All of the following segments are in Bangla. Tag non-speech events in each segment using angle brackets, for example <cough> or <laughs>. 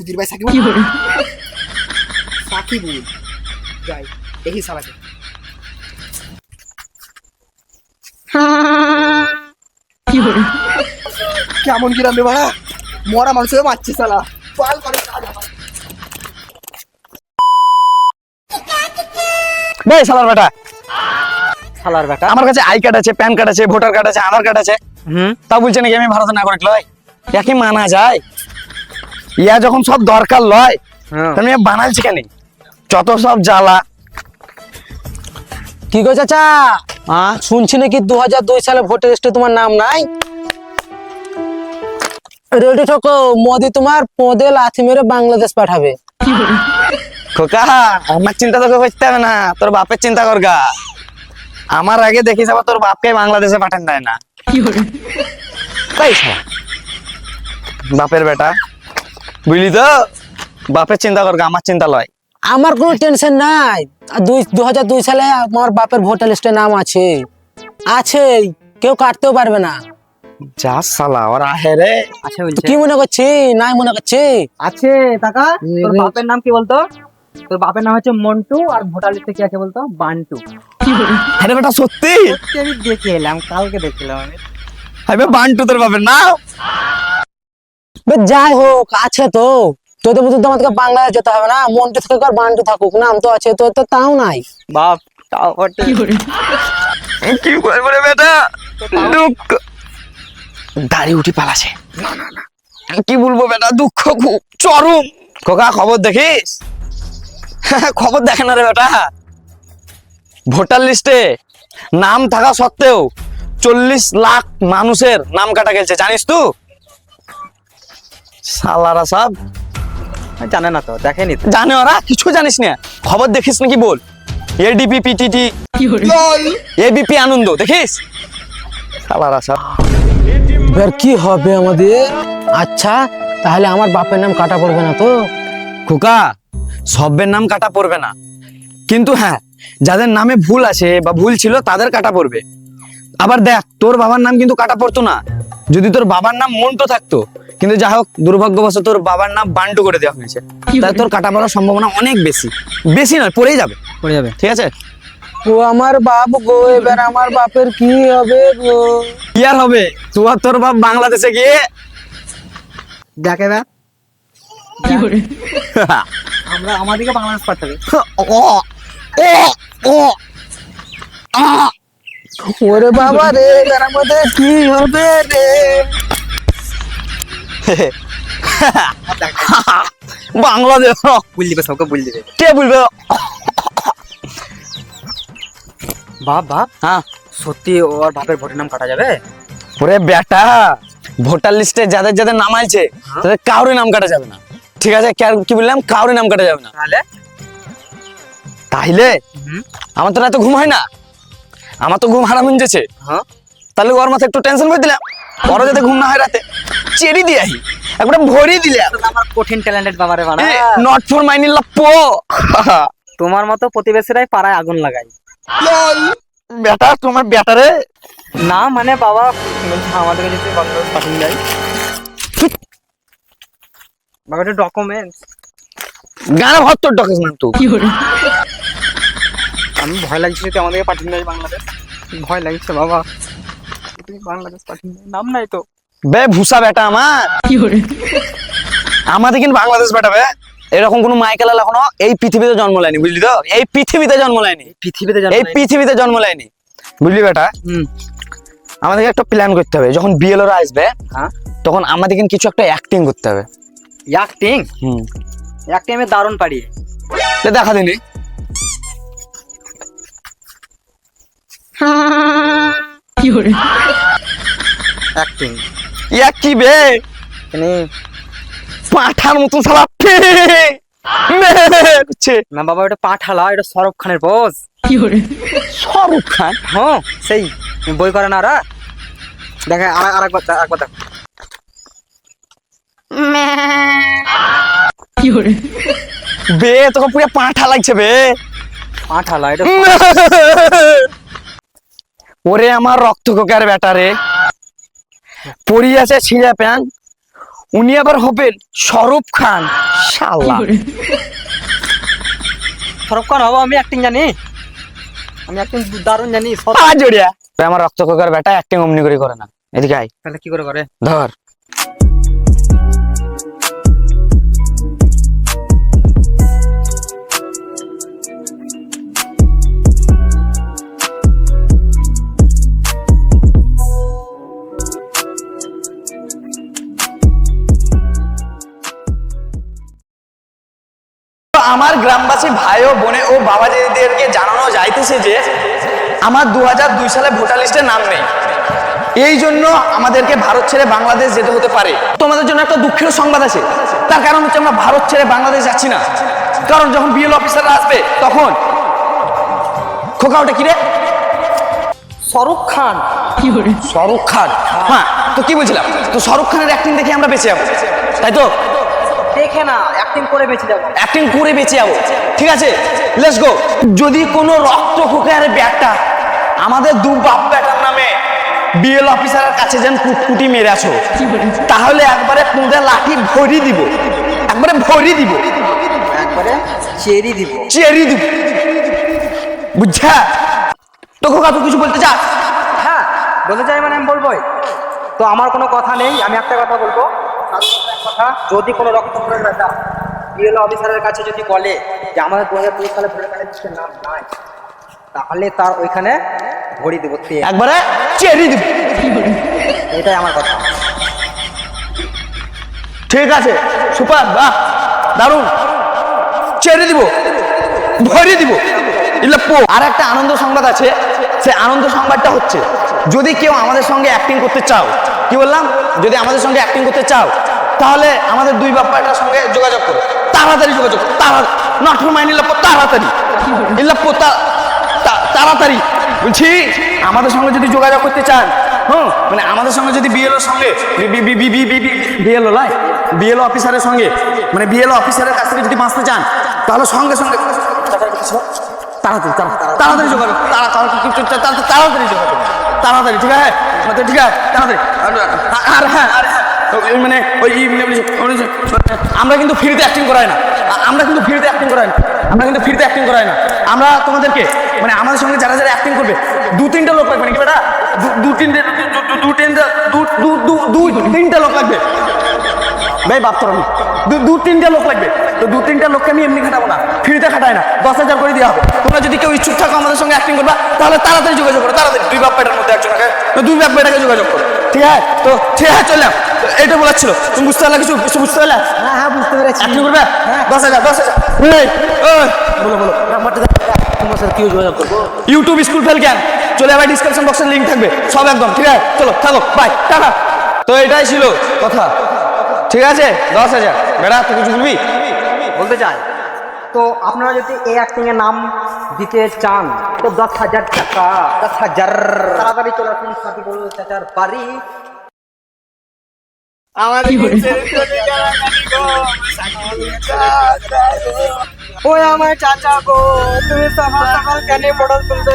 চুদির ভাই সাকিব সাকিবুল যাই দেখি সালাকে। কেমন কিরাম রে ভাড়া মরা মানুষ হয়ে মারছে সালা পাল করে কাজ আমার। বে বেটা। শালার বেটা? আমার কাছে আই কার্ড আছে প্যান কার্ড আছে ভোটার কার্ড আছে আধার কার্ড আছে। হুম। তা বলছে নাকি আমি ভারতের নাগরিক লয়? একই মানা যায়। ইয়া যখন সব দরকার লয় হ্যাঁ। তুমি বানালছি কেন? যত সব জ্বালা। কি গো চাচা? শুনছি নাকি দু হাজার দুই সালে ভোটের লিস্টে তোমার নাম নাই? রেডি ঠকো মোদি তোমার পদে লাথি মেরে বাংলাদেশ পাঠাবে। খোকা আমার চিন্তা তোকে করতে হবে না তোর বাপের চিন্তা করগা আমার আগে দেখি যাব তোর বাপকে বাংলাদেশে পাঠান দেয় না। তাই বাপের বেটা। বুঝলি তো? বাপের চিন্তা করগা আমার চিন্তা লয়। আমার কোনো টেনশন নাই। দুই দু হাজার দুই সালে আমার বাপের ভোটার লিস্টে নাম আছে। আছে কেউ কাটতেও পারবে না। যা সালা ওর আহে রে। আছে কি মনে করছি নাই মনে করছি আছে টাকা তোর বাপের নাম কি বলতো? তোর বাপের নাম হচ্ছে মন্টু আর ভোটার লিস্টে কি আছে বলতো? বান্টু। আরে বেটা সত্যি? সত্যি আমি দেখে এলাম কালকে দেখলাম আমি। বান্টু তোর বাপের না বে, যাই হোক আছে তো। তোদের মতো তো আমাদেরকে বাংলাদেশ যেতে হবে না। মন্টু থাকুক আর বান্টু থাকুক নাম তো আছে তোর তো তাও নাই। বাপ তাও বটে। কি করব রে বেটা? দুঃখ। দাড়ি উঠি পালাছে। না না না। কি বলব বেটা দুঃখ খুব চরম। খোকা খবর দেখিস? <laughs> খবর দেখে না রে বেটা। ভোটার লিস্টে নাম থাকা সত্ত্বেও চল্লিশ লাখ মানুষের নাম কাটা গেছে। জানিস তুই সালারা সব। জানে না তো দেখেনি জানে ওরা? কিছু জানিস না? খবর দেখিস নাকি বল? এডিপি পিটিটি এবিপি আনন্দ দেখিস? সালারা সব। এবার কি হবে আমাদের? আচ্ছা তাহলে আমার বাপের নাম কাটা পড়বে না তো? খোকা সবের নাম কাটা পড়বে না। কিন্তু হ্যাঁ যাদের নামে ভুল আছে বা ভুল ছিল তাদের কাটা পড়বে। আবার দেখ তোর বাবার নাম কিন্তু কাটা পড়তো না। যদি তোর বাবার নাম মন্টু থাকতো কিন্তু যাই হোক দুর্ভাগ্যবশত তোর বাবার নাম বান্টু করে দেওয়া হয়েছে। তাই তোর কাটা পড়ার সম্ভাবনা অনেক বেশি। বেশি নয় পড়েই যাবে। পড়ে যাবে। ঠিক আছে? ও আমার বাপ গো এবার আমার বাপের কি হবে গো? কি আর হবে? তুই আর তোর বাপ বাংলাদেশে গিয়ে দেখে বা <laughs> আমরা আমাদেরকে বাংলাদেশ পাঠাবে ও ও ও ওরে বাবা রে এবার আমাদের কি হবে রে? বাংলাদেশ। বুল দিবে সবকে বুল দিবে। কে বলবে? বাপ বাপ। হ্যাঁ। সত্যি ওর বাপের ভোটের নাম কাটা যাবে? ওরে বেটা ভোটার লিস্টে যাদের যাদের নাম আছে তাদের কাউরে নাম কাটা যাবে না। ঠিক আছে কি বললাম? কাউরে নাম কাটা যাবে না। তাহলে? তাইলে? আমার তো রাতে ঘুম হয় না। আমার তো ঘুম হারাম হয়ে যাচ্ছে। হ্যাঁ। তাহলে ওর মাথায় একটু টেনশন করে দিলাম। ওরা যাতে ঘুম না হয় রাতে। চেরি দিয়ে আহি। একবার ভরি দিলাম আমার কঠিন ট্যালেন্টেড বাবারে বানা। নট ফর মাইনি লাপ্পো তোমার মতো প্রতিবেশীরাই পাড়ায় আগুন লাগায়। বেটা তোমার বেটারে। না মানে বাবা আমাদেরকে যদি বাংলাদেশ পাঠিয়ে দেয়। বাবা একটা ডকুমেন্ট গানা ভত্তর ডকেস মান তুই আমি ভয় লাগছে যদি আমাদেরকে পাঠিয়ে দেয় বাংলাদেশ। ভয় লাগছে বাবা। তুমি বাংলাদেশ পাঠিয়ে দেয় নাম নাই তো। বে ভুসা বেটা আমার। আমাদের কিন্তু বাংলাদেশ বেটা বে। এরকম কোনো মাইকেল এখনও এই পৃথিবীতে জন্ম নেয়নি বুঝলি তো? এই পৃথিবীতে জন্ম নেয়নি। পৃথিবীতে এই পৃথিবীতে জন্ম নেয়নি বুঝলি বেটা? হুম। আমাদেরকে একটা প্ল্যান করতে হবে। যখন বিএল বিএলওরা আসবে হ্যাঁ। তখন আমাদের কিন্তু কিছু একটা অ্যাক্টিং করতে হবে। অ্যাক্টিং হুম। অ্যাক্টিং আমি দারুণ পারি। তো দেখা দিনি। <laughs> অ্যাক্টিং ইয়া কি বে? মানে পাঠার মতন সালা না বাবা এটা পাঠালা এটা সরব খানের বস খান? হ্যাঁ সেই বই করে না ওরা? দেখে আর আরেকবার দেখ, দেখ। বে তোকে পুরো পাঠা লাগছে বে। পাঠালা এটা ওরে আমার রক্ত কোকার বেটা রে। পরি আছে ছিঁড়া প্যান। উনি আবার হবেন স্বরূপ খান। শালা। সরব খান হব আমি অ্যাক্টিং জানি। আমি অ্যাক্টিং দারুণ জানি জড়িয়া। আমার রক্ত কোকার বেটা অ্যাক্টিং অমনি করে করে না। এদিকে আয়। তাহলে কি করে করে? ধর। আমার গ্রামবাসী ভাই ও বোনে ও বাবা বাবাজিদেরকে জানানো যাইতেছে যে আমার দু দুই সালে ভোটার লিস্টে নাম নেই। এই জন্য আমাদেরকে ভারত ছেড়ে বাংলাদেশ যেতে হতে পারে। তোমাদের জন্য একটা দুঃখের সংবাদ আছে। তার কারণ হচ্ছে আমরা ভারত ছেড়ে বাংলাদেশ যাচ্ছি না। কারণ যখন বিএল অফিসাররা আসবে তখন খোকা ওটা কি রে? শাহরুখ খান। শাহরুখ খান। হ্যাঁ তো কি বলছিলাম? তো শাহরুখ খানের অ্যাক্টিং দেখে আমরা বেঁচে যাব। তাই তো? দেখে না অ্যাক্টিং করে বেঁচে যাব। অ্যাক্টিং করে বেঁচে যাব। ঠিক আছে? লেটস গো যদি কোনো রক্ত খোকার ব্যাগটা আমাদের দু বাপ ব্যাটার নামে বিএল অফিসারের কাছে যেন কুটকুটি মেরে আসো তাহলে একবারে পুঁদে লাঠি ভরি দিব। একবারে ভরি দিব। একবারে চেরি দিব। চেরি দিব। বুঝছা তো খোকা তুই কিছু বলতে চাস? হ্যাঁ বলতে চাই মানে আমি বলবোই। তো আমার কোনো কথা নেই আমি একটা কথা বলব। কথা যদি কোনো রক্ত পড়ে ব্যাটা বিএলও অফিসারের কাছে যদি বলে যে আমাদের দু হাজার সালে ভোটার লিস্টে নাম নাই তাহলে তার ওইখানে ভরি দেবো একবারে চেরি দিব। এটাই আমার কথা। ঠিক আছে সুপার বাহ দারুণ। ছেড়ে দিব ভরে দিব আর একটা আনন্দ সংবাদ আছে সে আনন্দ সংবাদটা হচ্ছে যদি কেউ আমাদের সঙ্গে অ্যাক্টিং করতে চাও কি বললাম? যদি আমাদের সঙ্গে অ্যাক্টিং করতে চাও তাহলে আমাদের দুই বাপ্পাটার সঙ্গে যোগাযোগ করো। তাড়াতাড়ি যোগাযোগ তাড়া তাড়াতাড়ি। তাড়াতাড়ি। বলছি, আমাদের সঙ্গে যদি যোগাযোগ করতে চান, হুম মানে আমাদের সঙ্গে যদি বিএলওর সঙ্গে বিএলও লাই, বিএলও অফিসারের সঙ্গে মানে বিএলও অফিসারের কাছ থেকে যদি বাঁচতে চান, তাহলে সঙ্গে সঙ্গে তাড়াতাড়ি তাড়াতাড়ি যোগাযোগ তাড়া- তাড়া- তাড়া- তাড়াতাড়ি যোগাযোগ তাড়াতাড়ি, ঠিক আছে? ঠিক আছে? তাড়াতাড়ি। আর- হ্যাঁ আর হ্যাঁ। মানে ওই মানে আমরা কিন্তু ফ্রিতে অ্যাক্টিং করাই না। আমরা কিন্তু ফ্রিতে অ্যাক্টিং করাই না। আমরা কিন্তু ফ্রিতে অ্যাক্টিং করাই না। আমরা তোমাদেরকে মানে আমাদের সঙ্গে যারা যারা অ্যাক্টিং করবে, দু তিনটা লোক লাগবে নাকি বেটা? দু- তিনটে, দু- তিনটা দু- তিনটা লোক লাগবে। ভাই বাপ তোর দু- তিনটা লোক লাগবে। তো দু তিনটা লোককে আমি এমনি খাটাবো না। ফ্রিতে খাটাই না। দশ হাজার করে দেওয়া হবে। তোমরা যদি কেউ ইচ্ছুক থাকো আমাদের সঙ্গে অ্যাক্টিং করবা, তাহলে তাড়াতাড়ি যোগাযোগ করো। তাড়াতাড়ি দুই বাপ পেটার মধ্যে একজনকে, দুই বাপ পেটাকে যোগাযোগ করো। ঠিক আছে? তো, ঠিক আছে চললাম তো এইটা বলার ছিল তুমি বুঝতে পারলা কিছু? কিছু বুঝতে পারলে? হ্যাঁ হ্যাঁ বুঝতে পেরেছি। অ্যাক্টিং করবে? দশ হাজার দশ হাজার বলো বলো তোমার সাথে কি যোগাযোগ করব? ইউটিউব স্কুল ফেল জ্ঞান। চলে আবার ডিসক্রিপশন বক্সের লিঙ্ক থাকবে। সব একদম ঠিক আছে? চলো থাকো বাই টাটা। তো এটাই ছিল কথা। ঠিক আছে? দশ হাজার। বেড়া তুই কিছু বলবি? বলতে চাই। তো আপনারা যদি এই অ্যাক্টিং এর নাম দিতে চান তো দশ হাজার টাকা। দশ হাজার। তাড়াতাড়ি চলে আসুন সাথী বলুন চাচার বাড়ি। ওই আমার চাচা গো। তুমি সকাল সকাল কেন পটল তুলতে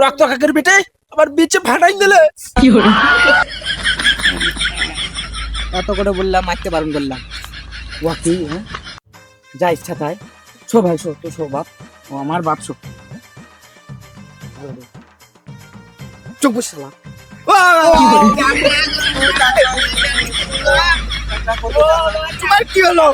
রক্ত কাকের বেটে আবার বিচে ফাটাই দিলে। এত করে বললাম মারতে বারণ করলাম। ও কি হ্যাঁ? যা ইচ্ছা তাই। শো ভাই শো তো শো বাপ। ও আমার বাপ শো। চুপ বসলাম কি হলো?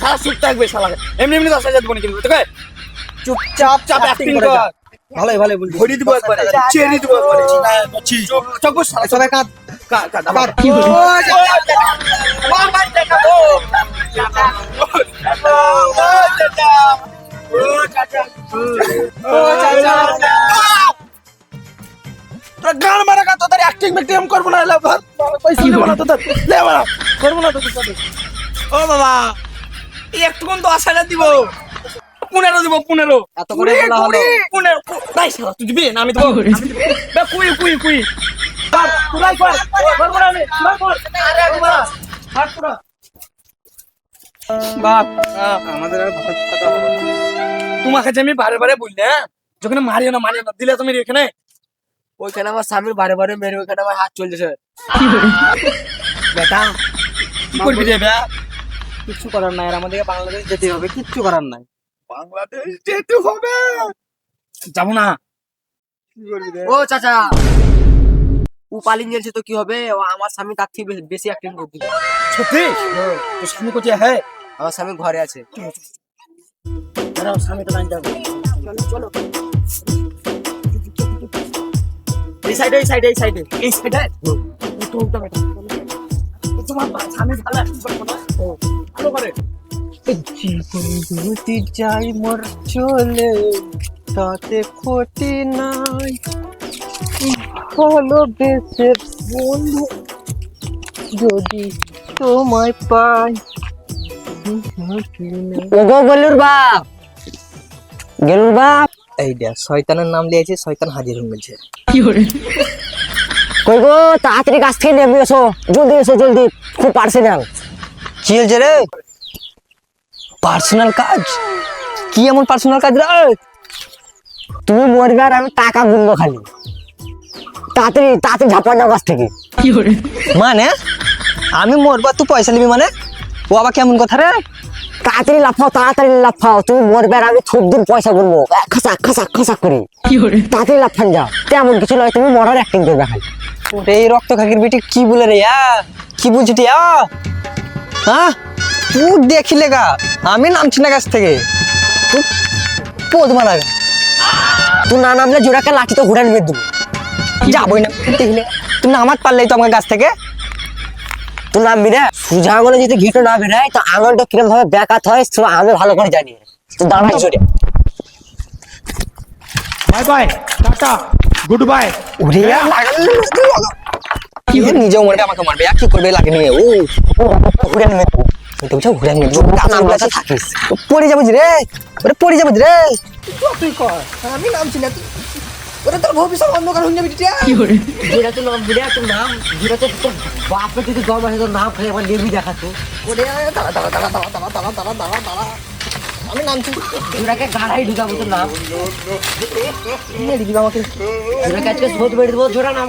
সারা চুপ থাকবে শালা এমনি এমনি দশ হাজার দেবো কিন্তু তোকে? চুপচাপ চাপ অ্যাক্টিং কর ভালোই ভালোই বলছি ভরি দিব একবারে চেরি দিব একবারে চোখ বস সবাই কাঁদ কাট কাট কাঁদ তোরা গান মারা কা তোদের অ্যাক্টিং ম্যাক্টিং করব না এলা ভাত পয়সা দেবো না তোদের লে বাড়া করব না তোদের ও বাবা এই একটু কোন দশ হাজার দিব পনেরো দেবো পনেরো এত করে বলা হলো। পনেরো নাই শালা, তুই দিবি না আমি দেবো। বে, কুড়ি কুড়ি কুড়ি কর, আমি, কুড়াই কর। হাত কুড়া। বাপ আমাদের আর ভাত খাওয়া হবে না। তোমাকে যে আমি বারে বারে বললাম যখন মারিও না মারিও না দিলে তুমি এখানে ওইখানে আমার স্বামীর বারে বারে মেরে ওইখানে আমার হাত চলতেছে বেটা কি করবি রে কিচ্ছু করার নাই আর আমাদেরকে বাংলাদেশ যেতে হবে কিচ্ছু করার নাই বাংলাদেশ যেতে হবে। যাব না। ও চাচা। ও পালিং গেছে তো কি হবে? ও আমার স্বামী তার থেকে বেশি- অ্যাক্টিং করতে সত্যি? তো স্বামী কোথায়? হ্যাঁ আমার স্বামী ঘরে আছে। স্বামী তো লাইন যাব চলো এই সাইডে এই সাইডে এই সাইডে এই সাইডে তোমার স্বামী ভালো ভালো করে। যদি যাই মোর চলে তাতে ক্ষতি নাই। ভালোবেসে বন্ধু যদি তোমায় পাই ওগো গেলুর বাপ! গেলুর বাপ! এই দেখ শয়তানের নাম লিয়েছে শয়তান হাজির হয়ে গেছে। কই গো তাড়াতাড়ি গাছ থেকে নেমে এসো জলদি এসো জলদি খুব পার্সোনাল কি হয়েছে রে? পার্সোনাল কাজ? কি এমন পার্সোনাল কাজ রে? তুমি মরবে আর আমি টাকা গুনবো খালি। তাড়াতাড়ি তাড়াতাড়ি ঝাপা যাও গাছ থেকে। মানে আমি মরবা তুই পয়সা নিবি মানে? ও আবার কেমন কথা রে? তাড়াতাড়ি লাফাও তাড়াতাড়ি লাফাও তুমি মরবে আর আমি খুব দিন পয়সা গুনবো। খাসা খাসা খাসা করে। তাড়াতাড়ি লাফান যাও। তেমন কিছু নয় তুমি মরার অ্যাক্টিং করবে খালি। এই রক্ত খাকির বেটি কি বলে রে কি বলছি টিয়া হ্যাঁ তুই দেখিলে গা। আমি নামছি না গাছ থেকে। তুই পোদ মারা। তুই না নামলে জোড়াকে লাঠি তো ঘুরে নিবে তুমি যাবই না দেখলে তুই নামাত পারলেই তো আমার গাছ থেকে। তুই নামবি রে সুজা আঙুলে যদি ঘিটো না বেরোয় তো আঙুলটা কিরম ভাবে ব্যাকাত হয় আমি ভালো করে জানি। তুই দাঁড়াই জোরে। Bye bye tata good bye ওরে নিজেও মরবে আমাকে মারবে। ইয়া, কি করবে লাগে নিয়ে? ও ঘুরে নেবে। তো বুঝছ ঘুরে আমি থাকিস। পড়ে যাব রে ওরে পড়ে যাব রে। তুই কর আমি নামছি না তুই ওরা তোর ভবিষ্যৎ অন্ধকার হয়ে যাবে টিয়া যেটা তুই নাম বিরে তোর নাম যেটা তো তোর বাপে যদি দম আছে তোর নাম খেয়ে একবার নেবি দেখাতো। ওরে দাঁড়া দাঁড়া দাঁড়া দাঁড়া দাঁড়া দাঁড়া আমি নামছি। গাড়াই ঢুকাবো তোর নাম। মেরে দিবি আমাকে। জোড়াকে আজকে শোধ বেড়ে দেবো জোড়া নাম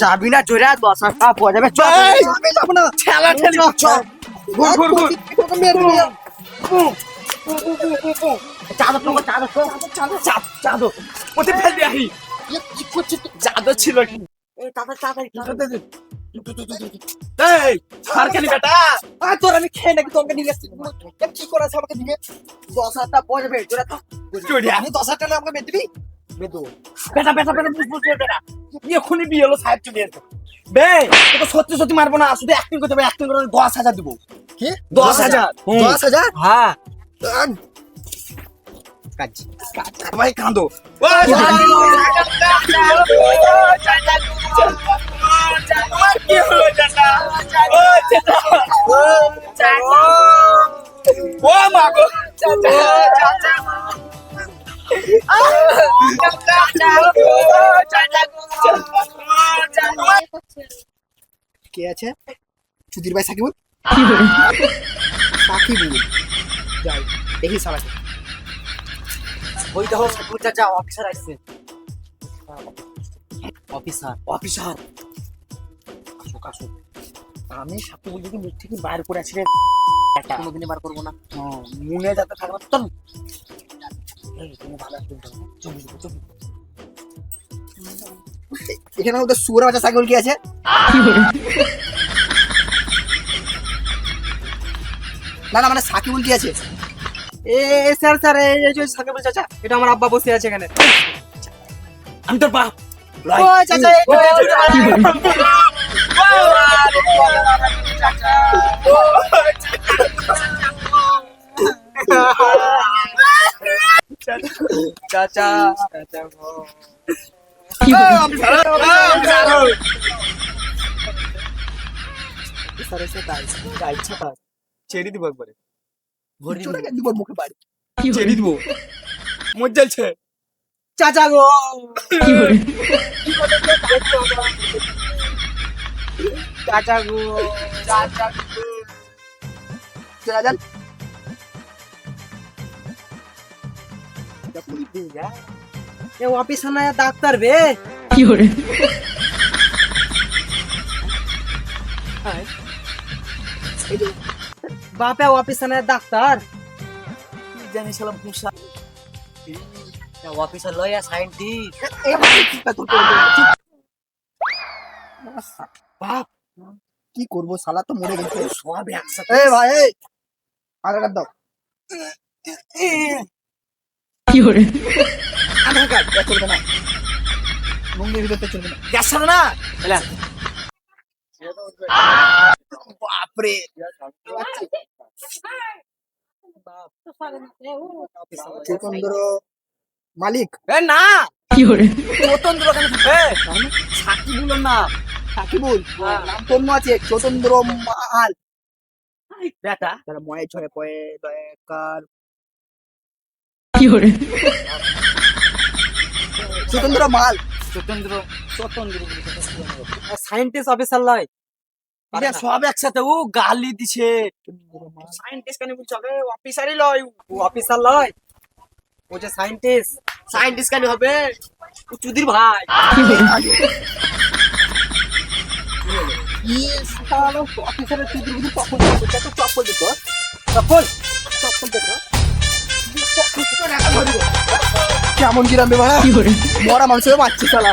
যাবি না জোরে দশা সাপ হয়ে যাবে। যাব না ঠেলা ঠেলা চাদর ছিল তোর আমি খেয়ে নাকি তোমাকে নিয়ে আসছি কি করেছে আমাকে দিয়ে দশ হাজার পয়সা বেড়ে আমি দশ হাজার টাকা আমাকে মেরে দিবি বেদো বেটা বেটা বেটা বুঝ বুঝ বেটা এখনই বিয়ে হলো সাহেব চলে এসো বে তোকে সত্যি সত্যি মারবো না শুধু অ্যাক্টিং করতে হবে অ্যাক্টিং করে দশ হাজার দেবো কি দশ হাজার দশ হাজার হ্যাঁ কাজ ভাই কাঁদো কি হলো চাচা ও চাচা ও চাচা ও মা গো চাচা চাচা কে আছে? সুধীর ভাই সাকিবুল? সাকিবুল। যাই দেখি সালাকে ওই দেখো সাকুর চাচা অফিসার আসছে। অফিসার অফিসার আমি সাকিবুল যদি মুখ থেকে বাইর করে আছি রে? কোনোদিনই বার করব না। মনে যাতে থাকবে এখানে ওদের সুরা বাচ্চা সাইকেল কি আছে না না মানে সাকিবুল কি আছে এ স্যার স্যার এই সাকিবুল চাচা এটা আমার আব্বা বসে আছে এখানে আমি তোর বাপ ও চাচা এই- চাচা চাচা ছেড়ে দিব একবারে। দিব মুখে বাড়ি। ছেড়ে দিব। মজা চাচা গো। চাচা গো। চাচা গো। চলে যান এ অফিস না ডাক্তার বে বাপে অফিস না ডাক্তার জানিস সালাম পুষা অফিসার লয়া সাইন্টিস্ট বাপ কি করব শালা তো মরে গেছে সব একসাথে এ ভাই এই আধার আধার কার্ড চলবে না। ভিতরতে চলবে না। গ্যাস ছাড়ো না। বাপরে। মালিক। এ না। স্বতন্ত্র কেন থাকবে? সাকিবুলের নাম। সাকিবুল নাম তন্য আছে। চৈতন্দ্র মাল বেটা। তারা ময়ে ছয়ে পয়ে কার চৈতন্দ্র মাল স্বতন্ত্র স্বতন্ত্র সাইন্টিস্ট অফিসার লয় এটা সব একসাথে ও গালি দিছে। সাইন্টিস্ট কেন বলছো? হবে অফিসারই লয়। ও অফিসার লয় ও যে সাইন্টিস্ট সাইন্টিস্ট কেন হবে? ও চুদির ভাই। অফিসারের চুদির বুঝি চপ্পল দিত চপ্পল দিত চপ্পল চপ্পল দিত কেমন কিরাম বে ভাড়া মরা মানুষের মারছে চালা